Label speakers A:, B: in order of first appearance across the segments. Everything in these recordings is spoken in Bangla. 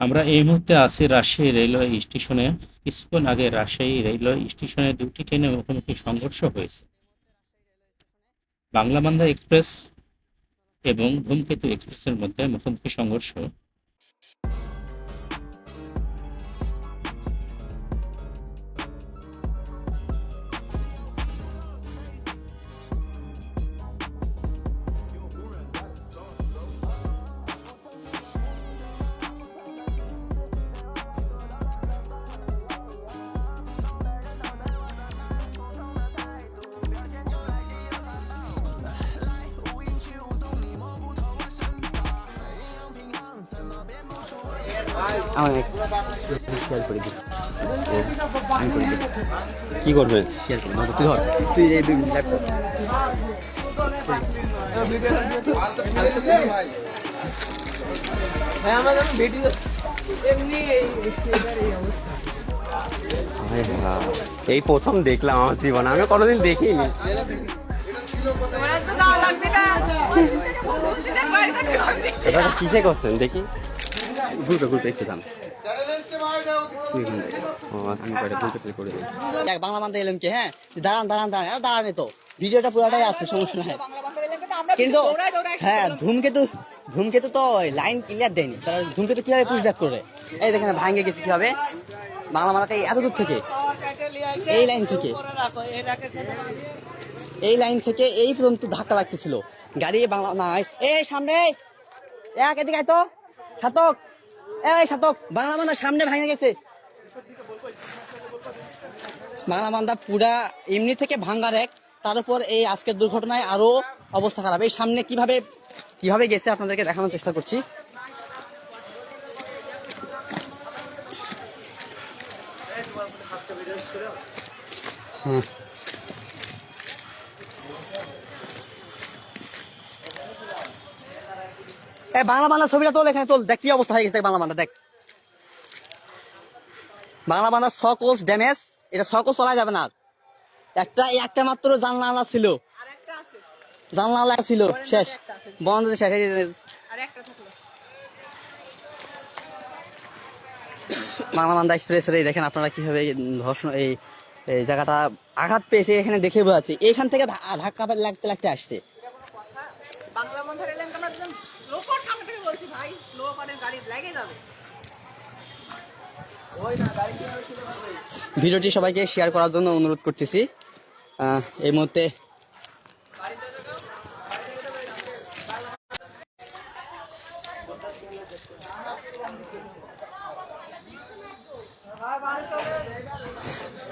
A: আমরা এই মুহূর্তে আছি রাজশাহী রেলওয়ে স্টেশনে। কিছুক্ষণ আগে রাজশাহী রেলওয়ে স্টেশনে দুটি ট্রেনের মুখোমুখি সংঘর্ষ হয়েছে। বাংলাবান্ধা এক্সপ্রেস এবং ধূমকেতু এক্সপ্রেসের মধ্যে মুখোমুখি সংঘর্ষ।
B: আমার শেয়ার করে দিই আমি করে দিই
C: কি করবেন
B: শেয়ার করে তুই ধর। তুই এই ল্যাপটপ
D: হ্যাঁ আমার ভিডিও এমনি এই অবস্থা
C: এই প্রথম দেখলাম আমার জীবনে। আমি কোনোদিন দেখিনি। এটা কিসে করছেন? দেখি।
B: গ্রুপে গ্রুপে একটু দাম কি কীভাবে ভাঙ্গে গেছে কীভাবে? বাংলা মাথাতে এত দূর থেকে। এই লাইন থেকে। এই লাইন থেকে এই পর্যন্ত ধাক্কা লাগতেছিল। গাড়ি বাংলা নাই এই সামনে। এক, এদিকে তো। সাতক এই সাতক, বাংলা মান্দা সামনে ভাঙে গেছে। বাংলা মান্দা পুরা এমনি থেকে ভাঙ্গার এক, তার উপর এই আজকের দুর্ঘটনায় আরও অবস্থা খারাপ। এই সামনে কীভাবে কীভাবে গেছে আপনাদেরকে দেখানোর চেষ্টা করছি। হ্যাঁ। এই বাংলা বাংলা ছবিটা তোল এখানে তোল। দেখ কি অবস্থা হয়ে গেছে বাংলা বাংলা দেখ। বাংলা বাংলা ছ কোষ ড্যামেজ এটা ছ কোষ চলা যাবে না। একটা একটা মাত্র জানলা ছিল। জানলা ছিল শেষ। বন্ধ শেষ বাংলা বান্দা এক্সপ্রেসের এই দেখেন আপনারা কীভাবে ধর্ষণ এই এই জায়গাটা আঘাত পেয়েছে এখানে দেখে বোঝাচ্ছে এখান থেকে ধাক্কা লাগতে লাগতে আসছে।
D: বাংলা বন্ধ রেলেন আমরা দুজন লোকর সামনে থেকে বলছি, ভাই লো করে গাড়ি লেগে যাবে।
B: ভিডিওটি সবাইকে শেয়ার করার জন্য অনুরোধ করতেছি। এই মুহূর্তে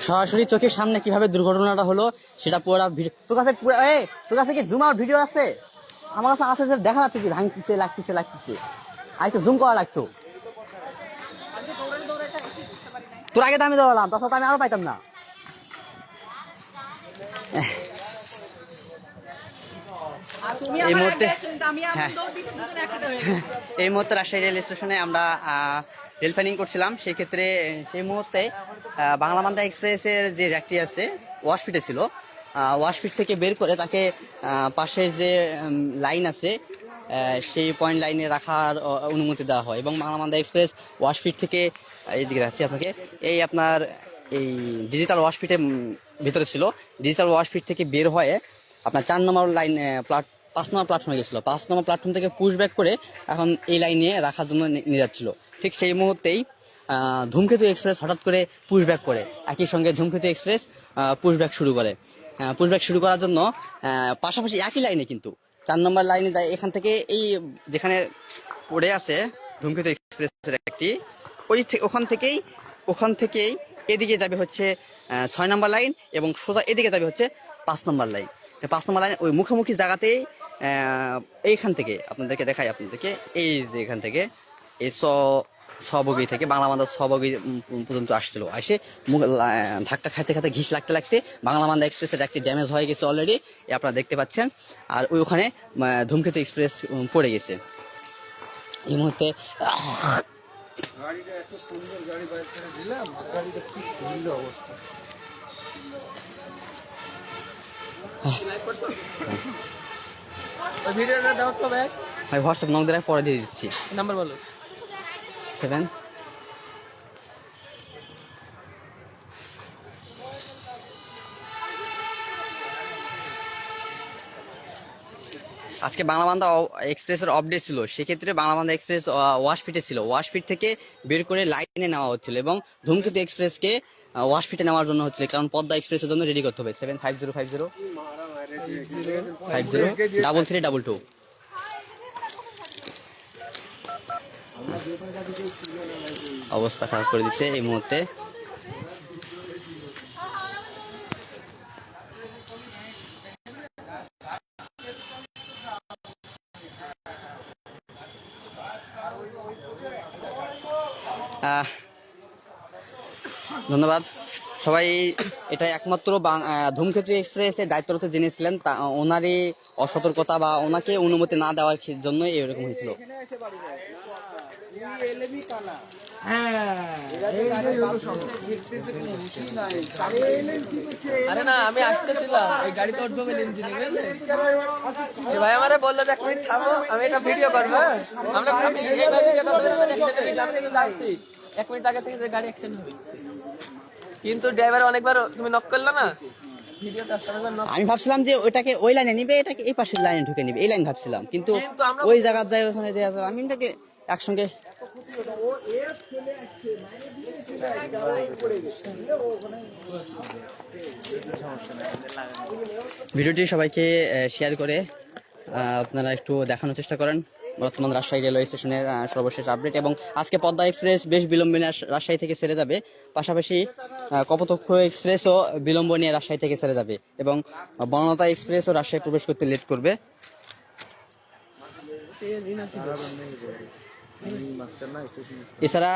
B: সরাসরি চোখের সামনে কীভাবে দুর্ঘটনাটা হলো, সেটা পুরো তোর কাছে পুরো তোর কাছে কি জুম আউট ভিডিও আছে? আমার কাছে আছে যে দেখা যাচ্ছে কি ভাঙতিছে লাগতেছে লাগতেছে। আর একটু জুম করা লাগতো। তোর আগে আমি দৌড়ালাম তাছাড়া তো আমি আরও পাইতাম না। এই মুহূর্তে হ্যাঁ।
D: হয়ে।
B: এই মুহূর্তে রাজশাহী রেল স্টেশনে আমরা আহ, রেল প্ল্যানিং করছিলাম। সেই ক্ষেত্রে সেই মুহূর্তে বাংলা মান্দা এক্সপ্রেসের যে র্যাকটি আছে ওয়াশফিটে ছিল। ওয়াশফিট থেকে বের করে তাকে পাশের যে লাইন আছে সেই পয়েন্ট লাইনে রাখার অনুমতি দেওয়া হয় এবং বাংলা মান্দা এক্সপ্রেস ওয়াশফিট থেকে এইদিকে রাখছি আপনাকে। এই আপনার, এই ডিজিটাল ওয়াশফিটের ভিতরে ছিল। ডিজিটাল ওয়াশফিট থেকে বের হয়ে আপনার চার নম্বর লাইন প্লাট পাঁচ নম্বর প্ল্যাটফর্মে গেছিল। পাঁচ নম্বর প্ল্যাটফর্ম থেকে পুশ ব্যাক করে এখন এই লাইনে রাখার জন্য নিয়ে যাচ্ছিল। ঠিক সেই মুহূর্তেই ধূমকেতু এক্সপ্রেস হঠাৎ করে পুশ ব্যাক করে। একই সঙ্গে ধূমকেতু এক্সপ্রেস পুশ ব্যাক শুরু করে। পুশ ব্যাক শুরু করার জন্য পাশাপাশি একই লাইনে কিন্তু। চার নম্বর লাইনে যায় এখান থেকে এই যেখানে পড়ে আছে ধূমকেতু এক্সপ্রেসের একটি, ওই ওখান থেকেই ওখান থেকেই এদিকে যাবে হচ্ছে ছয় নম্বর লাইন এবং সোজা এদিকে যাবে হচ্ছে পাঁচ নম্বর লাইন। তো পাঁচ নম্বর লাইন ওই মুখোমুখি জায়গাতেই এইখান থেকে আপনাদেরকে দেখাই আপনাদেরকে, এই যে এখান থেকে, এই ছ ছবগি থেকে বাংলা মান্দা উম পর্যন্ত আসছিল। এসে মুখ ধাক্কা খাইতে খাইতে ঘিস লাগতে লাগতে বাংলা মান্দা এক্সপ্রেসের একটি ড্যামেজ হয়ে গেছে অলরেডি আপনারা দেখতে পাচ্ছেন। আর ওই ওখানে ধূমকেতু এক্সপ্রেস পড়ে গেছে। এই মুহূর্তে
E: গাড়িটা এত সুন্দর গাড়ি বাইর করে দিলাম গাড়িটা কি ধরলো অবস্থা।
D: ভিডিওটা দাও তো
B: আমি হোয়াটসঅ্যাপ নক দিয়ে পরে দিয়ে দিচ্ছি।
D: নাম্বার বলো।
B: সেভেন আজকে বাংলাবান্ধা এক্সপ্রেসের আপডেট ছিল। সেক্ষেত্রে বাংলাবান্ধা এক্সপ্রেস ওয়াশ ফিটে ছিল। ওয়াশ ফিট থেকে বের করে লাইনে নেওয়া হচ্ছিল এবং ধূমকেতু এক্সপ্রেসকে ওয়াশ ফিটে নেওয়ার জন্য হচ্ছিল। কারণ পদ্মা এক্সপ্রেসের জন্য রেডি করতে হবে। Seven five zero five zero five zero double three double two অবস্থা খারাপ করে দিচ্ছে এই মুহূর্তে। ধন্যবাদ। সবাই এটা একমাত্র ধূমকেতু এক্সপ্রেসের দায়িত্বরত জেনেছিলেন তা ওনারই অসতর্কতা বা ওনাকে অনুমতি না দেওয়ার জন্য এরকম হয়েছিল।
F: আরে না আমি আসতেছিলাম। এই গাড়িতে উঠবো বলে ইঞ্জিনে এই ভাই আমারে বলল যে এক মিনিট থামো আমি এটা ভিডিও করব হ্যাঁ? আমরা আমি এই ভিডিও করতে আমি কিন্তু আসছি। এক মিনিট আগে থেকে যে গাড়ি অ্যাক্সিডেন্ট হয়েছে। কিন্তু ড্রাইভার অনেকবার তুমি নক করল না
B: আমি ভাবছিলাম যে ওটাকে ওই লাইনে নিবে এটাকে এই পাশের লাইনে ঢুকে নিবে এই লাইন ভাবছিলাম। কিন্তু ওই জায়গার যায় ওখানে আমি এটাকে একসঙ্গে। ভিডিওটি সবাইকে শেয়ার করে আপনারা একটু দেখানোর চেষ্টা করেন। বর্তমান রাজশাহী রেলওয়ে স্টেশনের সর্বশেষ আপডেট এবং আজকে পদ্মা এক্সপ্রেস বেশ বিলম্বে রাজশাহী থেকে ছেড়ে যাবে। পাশাপাশি কপোতক্ষ এক্সপ্রেসও বিলম্ব নিয়ে রাজশাহী থেকে ছেড়ে যাবে এবং বনলতা এক্সপ্রেসও রাজশাহী প্রবেশ করতে লেট করবে। এছাড়া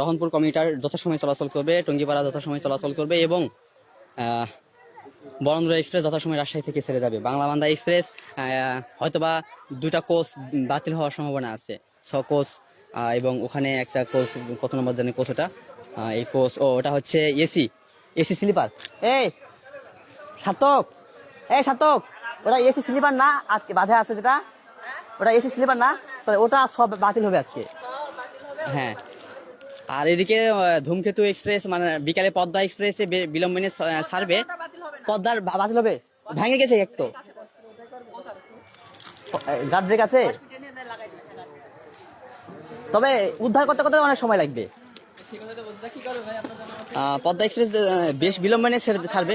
B: রহনপুর কমিউটার যথাসময়ে চলাচল করবে, টঙ্গিপাড়া যথাসময়ে চলাচল করবে এবং বরেন্দ্র এক্সপ্রেস যথাসময়ে রাজশাহী থেকে ছেড়ে যাবে। বাংলা বান্দা এক্সপ্রেস হয়তোবা দুটা কোচ বাতিল হওয়ার সম্ভাবনা আছে। ছ কোচ এবং ওখানে একটা কোচ, কত নম্বর জানি কোচ ওটা? এই কোচ, ও, ওটা হচ্ছে এসি। AC sleeper. এই সাতক এই সাতক ওটা এসি স্লিপার না, আজকে বাধা আছে যেটা। ওটা এসি স্লিপার না। তাহলে ওটা সব বাতিল হবে আজকে। হ্যাঁ। আর এদিকে ধূমকেতু এক্সপ্রেস মানে বিকালে পদ্মা এক্সপ্রেসে বিলম্বনে ছাড়বে পদ্মার বাতিল হবে। ভেঙে গেছে একটু গার্ড ব্রেক আছে তবে উদ্ধার করতে করতে অনেক সময় লাগবে। পদ্মা এক্সপ্রেস বেশ বিলম্বনে ছেড়ে- ছাড়বে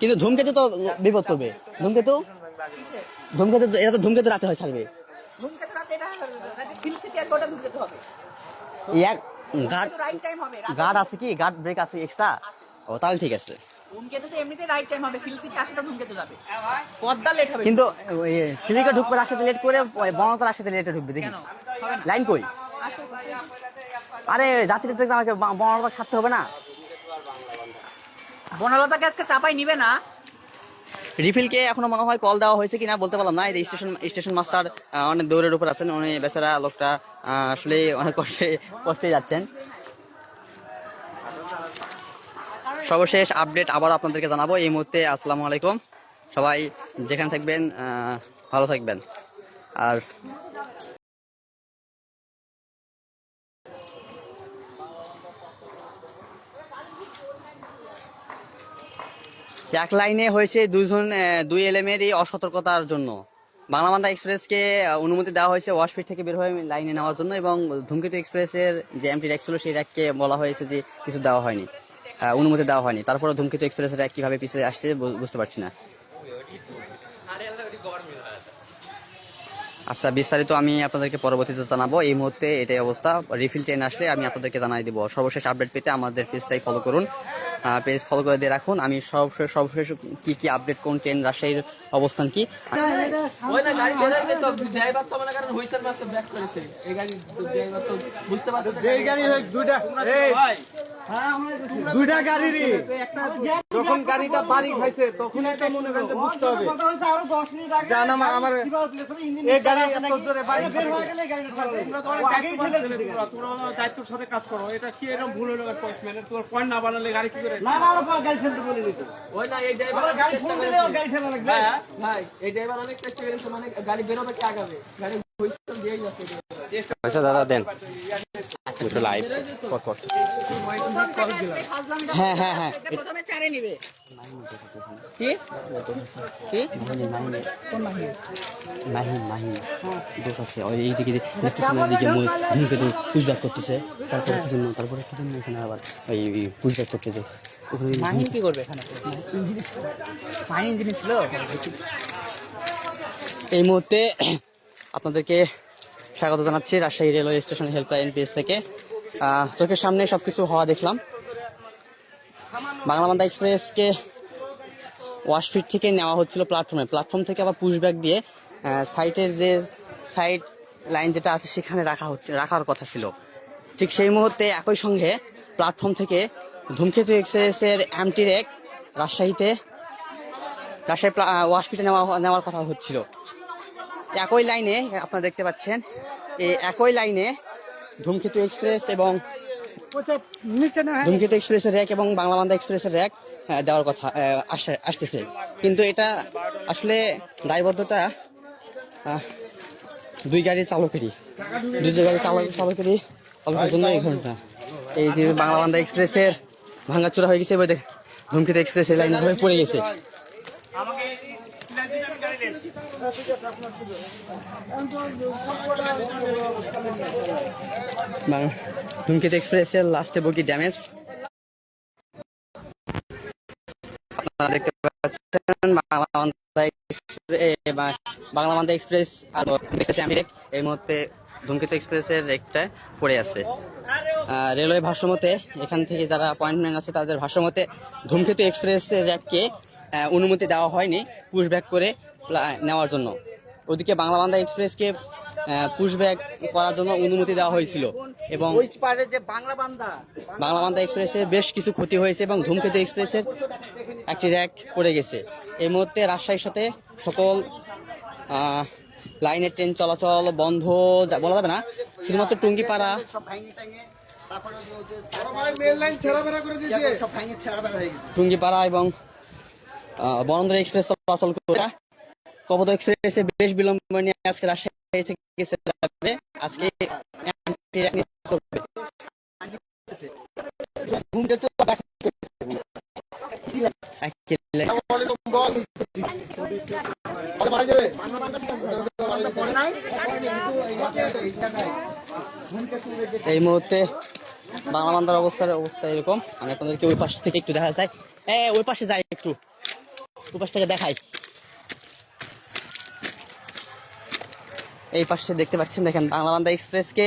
B: কিন্তু ধূমকেতু তো বিপদ করবে। ধূমকেতু? ধূমকেতু এটা তো ধূমকেতু রাতে হয় ছাড়বে
D: গোটা ধূমকেতু হবে।
B: এক গার্ড
D: রাইট টাইম হবে
B: গার্ড আছে কি? গার্ড ব্রেক আছে এক্সট্রা ও তাহলে ঠিক আছে।
D: ধূমকেতু এমনিতে রাইট টাইম হবে হিল সিটি ধূমকেতু যাবে। পদ্মা লেট হবে
B: কিন্তু সিলিকা ঢুকবে রাস্তাতে লেট করে বনতার রাস্তাতে লেটে ঢুকবে দেখি। লাইন কই? আরে যাত্রী তো আমাকে বনতার ছাড়তে হবে না।
D: বনলতাকে আজকে চাপাই নিবে না।
B: রিফিলকে এখনও মনে হয় কল দেওয়া হয়েছে কিনা বলতে পারলাম না। এই স্টেশন স্টেশন মাস্টার অনেক দৌড়ের উপর আছেন। উনি বেচারা লোকটা আসলে অনেক কষ্টে কষ্টে যাচ্ছেন। সর্বশেষ আপডেট আবার আপনাদেরকে জানাব। এই মুহূর্তে আসসালামু আলাইকুম। সবাই যেখানে থাকবেন ভালো থাকবেন। আর এক লাইনে হয়েছে দুজন দুই দুই এই অসতর্কতার জন্য। বাংলাবান্ধা এক্সপ্রেসকে অনুমতি দেওয়া হয়েছে ওয়াশপিট থেকে বের হয়ে লাইনে নেওয়ার জন্য এবং ধূমকেতু এক্সপ্রেসের যে এমটি র্যাক ছিল সেই র্যাককে বলা হয়েছে যে কিছু দেওয়া হয়নি অনুমতি দেওয়া হয়নি। তারপরে ধূমকেতু এক্সপ্রেসের র্যাক কীভাবে পিছিয়ে আসছে বুঝতে পারছি না। আচ্ছা বিস্তারিত আমি আপনাদেরকে পরবর্তীতে জানাব। এই মুহূর্তে এটাই অবস্থা। রিফিল ট্রেন আসলে আমি আপনাদেরকে জানাই দিব। সর্বশেষ আপডেট পেতে আমাদের পেজটাই ফলো করুন। পেজ ফলো করে দিয়ে রাখুন। আমি সর্বশেষ সর্বশেষ কি কি আপডেট কোন ট্রেন রাজশাহীর অবস্থান কি?
F: বুঝতে পারছে
E: দুইটা গাড়িরই যখন গাড়িটা বাড়ি খাইছে তখন একটা মনে করেন বুঝতে হবে। জান আমার আমার এই গাড়ি এত জোরে বাড়ি বের হয়ে গেলে
G: দায়িত্বের সাথে কাজ করো। এটা কি এরকম ভুল হলো? তোমার পয়েন্ট না বানালে গাড়ি কি করে?
F: ওই না এই ড্রাইভার অনেক চেষ্টা করেছে। ভাই এই ড্রাইভার অনেক চেষ্টা করেছে মানে গাড়ি বেরোবে কি আগাবে? গাড়ি হুইসেল দিয়েই যাচ্ছে।
C: আচ্ছা দাদা দেন। লাইভ পর
B: হ্যাঁ হ্যাঁ হ্যাঁ।
D: প্রথমে চারে নিবে।
B: কি? কি?
H: নাহিন নাহিন দোষ আছে। ওই এইদিকে পুষব্যাক করতেছে। তারপরে কি জন্য তারপরে কি জন্য এখানে আবার ওই পুষব্যাক করতেছে ওখানে
B: মাহিন কি করবে এখানে? মাহিন জিনিস ছিল? এই মুহূর্তে আপনাদেরকে স্বাগত জানাচ্ছি Rajshahi railway station helpline page থেকে। চোখের সামনে সবকিছু হওয়া দেখলাম। বাংলাবান্ধা এক্সপ্রেসকে ওয়াশফিট থেকে নেওয়া হচ্ছিল প্ল্যাটফর্মে প্ল্যাটফর্ম থেকে আবার পুশব্যাক দিয়ে সাইটের যে সাইড লাইন যেটা আছে সেখানে রাখা হচ্ছে রাখার কথা ছিল। ঠিক সেই মুহূর্তে একই সঙ্গে প্ল্যাটফর্ম থেকে ধূমকেতু এক্সপ্রেসের এমটি রেক রাজশাহীতে, রাজশাহী ওয়াশফিটে নেওয়া নেওয়ার কথা হচ্ছিল। একই লাইনে, আপনারা দেখতে পাচ্ছেন, এই একই লাইনে ধূমকেতু এক্সপ্রেস এবং ধূমকেতু এক্সপ্রেসের র্যাক এবং বাংলাবান্ধা এক্সপ্রেসের র্যাক দেওয়ার কথা আসতেছে। কিন্তু এটা আসলে দায়বদ্ধতা দুই গাড়ির চালকেরই। দুই গাড়ির চালক, চালকেরই চালকের জন্য এই ঘটনা। এই যে বাংলাবান্ধা এক্সপ্রেসের ভাঙাচোরা হয়ে গেছে, এবার ধূমকেতু এক্সপ্রেসের লাইন পড়ে গেছে। ধূমকেতু এক্সপ্রেসের লাস্টে বগি ড্যামেজ আপনারা দেখতে পাচ্ছেন এক্সপ্রেস বাংলাবান্ধা এক্সপ্রেস আর দেখতেছি আমি এই মুহূর্তে ধূমকেতু এক্সপ্রেসের একটা পড়ে আছে। রেলওয়ে ভাষ্যমতে এখান থেকে যারা অ্যাপয়েন্টমেন্ট আছে, তাদের ভাষ্যমতে ধূমকেতু এক্সপ্রেসের র্যাককে অনুমতি দেওয়া হয়নি পুশব্যাক করে নেওয়ার জন্য। ওদিকে বাংলাবান্ধা এক্সপ্রেসকে পুশব্যাক করার জন্য অনুমতি দেওয়া হয়েছিল এবং বাংলাবান্ধা। এক্সপ্রেসের বেশ কিছু ক্ষতি হয়েছে এবং ধূমকেতু এক্সপ্রেসের একটি র্যাক পড়ে গেছে। এই মুহূর্তে রাজশাহীর সাথে সকল লাইনের ট্রেন চলাচল বন্ধ বলা যাবে না শুধুমাত্র টুঙ্গিপাড়া। টুঙ্গিপাড়া এবং আহ, বরেন্দ্র এক্সপ্রেস চলাচল করে কবত এক্সপ্রেসে বেশ বিলম্ব নিয়ে আজকে রাজশাহী থেকে যাবে। আজকে। এই মুহূর্তে বাংলা বান্দার অবস্থার অবস্থা এরকম। আমি আপনাদেরকে ওই পাশ থেকে একটু দেখা যায়। হ্যাঁ ওই পাশে যাই একটু। পাশ থেকে দেখাই। এই পাশে দেখতে পাচ্ছেন, দেখেন, বাংলা বান্দা এক্সপ্রেসকে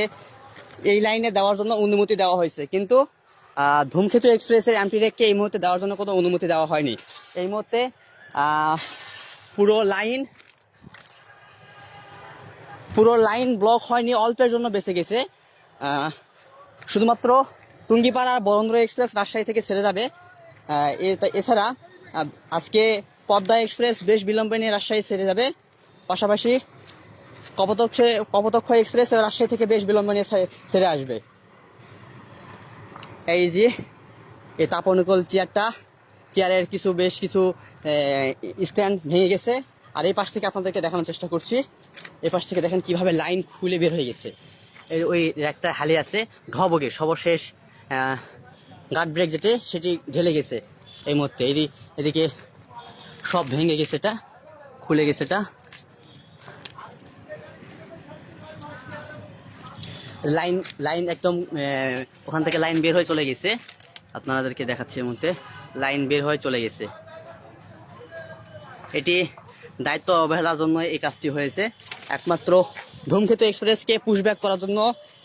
B: এই লাইনে দেওয়ার জন্য অনুমতি দেওয়া হয়েছে। কিন্তু ধূমকেতু এক্সপ্রেসের এমপি রেককে এই মুহূর্তে দেওয়ার জন্য কোনো অনুমতি দেওয়া হয়নি। এই মুহূর্তে পুরো লাইন পুরো লাইন ব্লক হয়নি, অল্পের জন্য বেঁচে গেছে। শুধুমাত্র টুঙ্গিপাড়া আর বরেন্দ্র এক্সপ্রেস রাজশাহী থেকে ছেড়ে যাবে। এছাড়া আজকে পদ্মা এক্সপ্রেস বেশ বিলম্বে নিয়ে রাজশাহী ছেড়ে যাবে। পাশাপাশি কপতক্ষ কপতক্ষ এক্সপ্রেস রাজশাহী থেকে বেশ বিলম্বে নিয়ে ছেড়ে আসবে। এই যে, এই তাপনুকূল চেয়ারটা, চেয়ারের কিছু বেশ কিছু স্ট্যান্ড ভেঙে গেছে। আর এই পাশ থেকে আপনাদেরকে দেখানোর চেষ্টা করছি। এই পাশ থেকে দেখেন কীভাবে লাইন খুলে বের হয়ে গেছে। এই ওই একটা হালি আছে ঢবগে সর্বশেষ গার্ড ব্রেক যেটি, সেটি ঢেলে গেছে এই মুহূর্তে। এদিকে সব ভেঙে গেছে এটা, খুলে গেছে এটা। লাইন লাইন একদম ওখান থেকে লাইন বের হয়ে চলে গেছে। আপনাদেরকে দেখাচ্ছি এর মধ্যে লাইন বের হয়ে চলে গেছে। এটি দায়িত্ব অবহেলার জন্য এই কাজটি হয়েছে। একমাত্র ধূমকেতু এক্সপ্রেসকে পুশব্যাক করার জন্য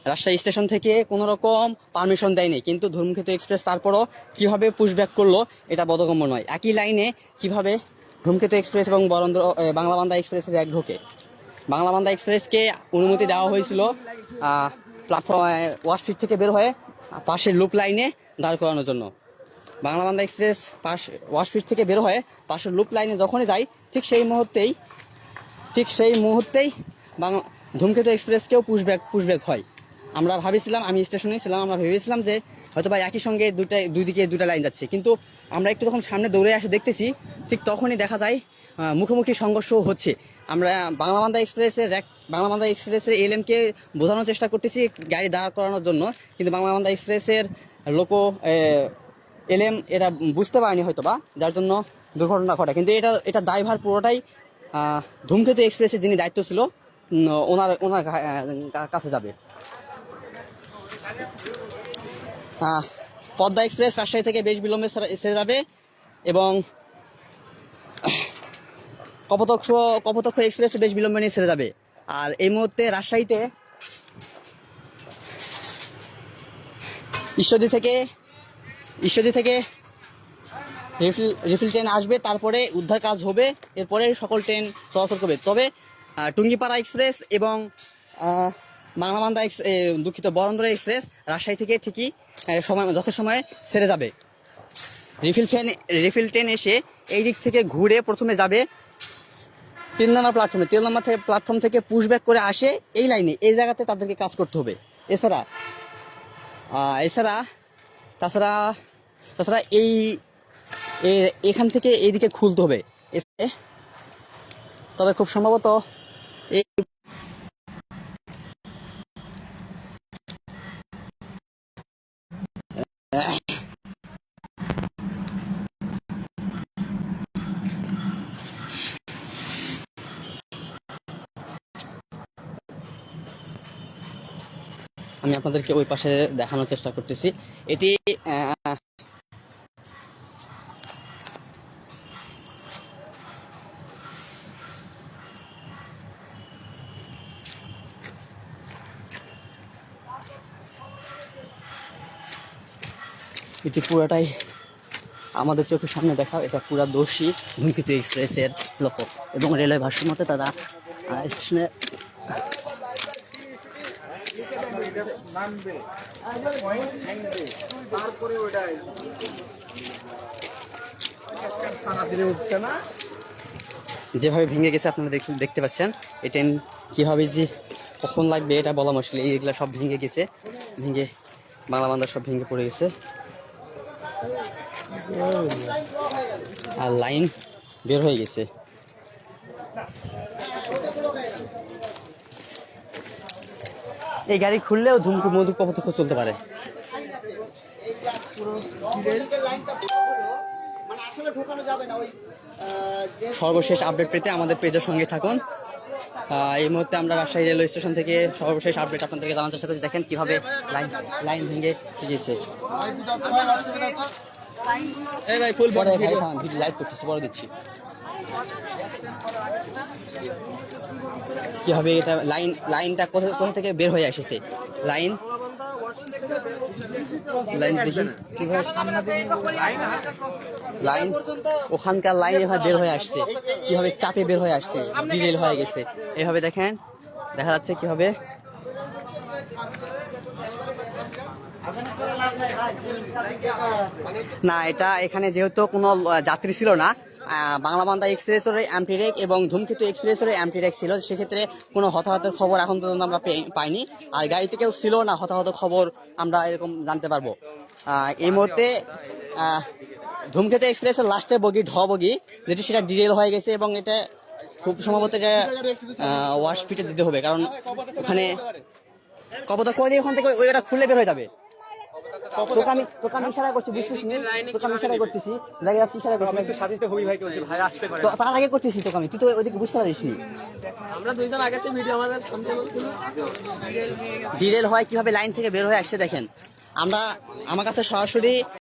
B: রাজশাহী স্টেশন থেকে কোনো রকম পারমিশন দেয়নি। কিন্তু ধূমকেতু এক্সপ্রেস তারপরও কীভাবে পুশব্যাক করল, এটা বোধগম্য নয়। একই লাইনে কীভাবে ধূমকেতু এক্সপ্রেস এবং বরেন্দ্র বাংলাবান্ধা এক্সপ্রেসের এক ঢোকে। বাংলাবান্ধা এক্সপ্রেসকে অনুমতি দেওয়া হয়েছিল প্ল্যাটফর্ম ওয়াশফিট থেকে বের হয়ে পাশের লুপ লাইনে দাঁড় করানোর জন্য। বাংলাবান্ধা এক্সপ্রেস পাশ ওয়াশফিট থেকে বের হয়ে পাশের লুপ লাইনে যখনই যায়, ঠিক সেই মুহূর্তেই, ঠিক সেই মুহূর্তেই বাংলা ধূমকেতু এক্সপ্রেসকেও পুশব্যাক পুশব্যাক হয়। আমরা ভাবেছিলাম, আমি স্টেশনে ছিলাম, আমরা ভেবেছিলাম যে হয়তো বা একই সঙ্গে দুটা দুই দিকে দুটা লাইন যাচ্ছে। কিন্তু আমরা একটু যখন সামনে দৌড়ে আসে দেখতেছি, ঠিক তখনই দেখা যায় মুখোমুখি সংঘর্ষ হচ্ছে। আমরা বাংলা বান্দা এক্সপ্রেসের র্যাক- বাংলা বান্দা এক্সপ্রেসের এলএমকে বোঝানোর চেষ্টা করতেছি গাড়ি দাঁড় করানোর জন্য, কিন্তু বাংলা বান্দা এক্সপ্রেসের লোকো এলএম এটা বুঝতে পারেনি হয়তো বা যার জন্য দুর্ঘটনা ঘটে। কিন্তু এটা এটা দায়ভার পুরোটাই ধূমকেতু এক্সপ্রেসের যিনি দায়িত্ব ছিল ওনার ওনার কাছে যাবে। পদ্মা এক্সপ্রেস রাজশাহী থেকে বেশ বিলম্বে সেরে যাবে এবং কপোতক্ষ কপোতক্ষ এক্সপ্রেস বেশ বিলম্বে নিয়ে ছেড়ে যাবে। আর এই মুহূর্তে রাজশাহীতে ঈশ্বরদী থেকে ঈশ্বরদী থেকে রিফিল রিফিল ট্রেন আসবে, তারপরে উদ্ধার কাজ হবে, এরপরে সকল ট্রেন চলাচল করবে। তবে টুঙ্গিপাড়া এক্সপ্রেস এবং বাংলামান্দা এক্স দুঃখিত বরন্দরা এক্সপ্রেস রাজশাহী থেকে ঠিকই সময় যথাসময়ে ছেড়ে যাবে। রিফিল ট্রেন রিফিল ট্রেন এসে এই দিক থেকে ঘুরে প্রথমে যাবে তিন নম্বর প্ল্যাটফর্মে তিন নম্বর থেকে প্ল্যাটফর্ম থেকে পুশব্যাক করে আসে এই লাইনে এই জায়গাতে তাদেরকে কাজ করতে হবে। এছাড়া এছাড়া, তাছাড়া তাছাড়া এই এখান থেকে এইদিকে খুলতে হবে। তবে খুব সম্ভবত এই আমি আপনাদেরকে ওই পাশে দেখানোর চেষ্টা করতেছি। এটি এটি পুরাটাই আমাদের চোখের সামনে দেখা এটা পুরা দোষী ধূমকেতু এক্সপ্রেসের লোক এবং রেলওয়ে ভাষ্য মতে তারা স্টেশনে যেভাবে ভেঙে গেছে আপনারা দেখতে পাচ্ছেন, এই ট্রেন কীভাবে যে কখন লাগবে এটা বলা মুশকিল। এইগুলা সব ভেঙে গেছে, ভেঙে বাংলা বান্দা সব ভেঙে পড়ে গেছে। আর লাইন বের হয়ে গেছে। এই গাড়ি খুললেও ধুমকু মধু কপতক্ষ চলতে পারে। সর্বশেষ আপডেট পেতে আমাদের পেজের সঙ্গে থাকুন। এই মুহূর্তে আমরা রাজশাহী রেলওয়ে স্টেশন থেকে সর্বশেষ আপডেট আপনাদেরকে জানার চেষ্টা করছি। দেখেন কীভাবে লাইন লাইন ভেঙে গিয়েছে।
F: এই ভাই ফুল
B: পরে ভাই থাম ভিডিও লাইভ করতেছি পরে দিচ্ছি। কীভাবে এটা লাইন লাইনটা কোথা কোথা থেকে বের হয়ে এসেছে লাইন লাইন দেখি। কীভাবে সামনে লাইন ওখানকার লাইন এভাবে বের হয়ে আসছে। কীভাবে চাপে বের হয়ে আসছে। ডিরেল হয়ে গেছে। এভাবে দেখেন। দেখা যাচ্ছে কীভাবে। না এটা এখানে যেহেতু কোনো যাত্রী ছিল না বাংলা বান্দা এক্সপ্রেসের অ্যাম্পিরেক এবং ধূমকেতু এক্সপ্রেসের অ্যাম্পিরেক ছিল, সেক্ষেত্রে কোনো হতাহতের খবর এখন পর্যন্ত আমরা পাইনি। আর গাড়িতে কেউ ছিল না হতাহত খবর আমরা এরকম জানতে পারব। এই মুহূর্তে ধূমকেতু এক্সপ্রেসের লাস্টের বগি, ঢ বগি, যেটি সেটা ডিরেল হয়ে গেছে এবং এটা খুব সম্ভবত এটা ওয়াশ ফিটে দিতে হবে। কারণ ওখানে কপতা করে ওখান থেকে ওই ওটা খুলে বের হয়ে যাবে। তোকে আমি তোকে আমি ইশারা করছি বুঝতেছি তোকে আমি ইশারা করতেছি লাগে যাচ্ছি ইশারা করছি
E: একটু সাথে হই ভাই বলছি ভাই আসতে পারে।
B: তার আগে করতেছি তোকে আমি তুই তো ওইদিকে বুঝতে পারিস নি।
F: আমরা দুইজন আগে ভিডিও আমাদের থামতে বলছিল
B: ডিরেল হয় কীভাবে লাইন থেকে বের হয়ে আসছে দেখেন। আমরা আমার কাছে সরাসরি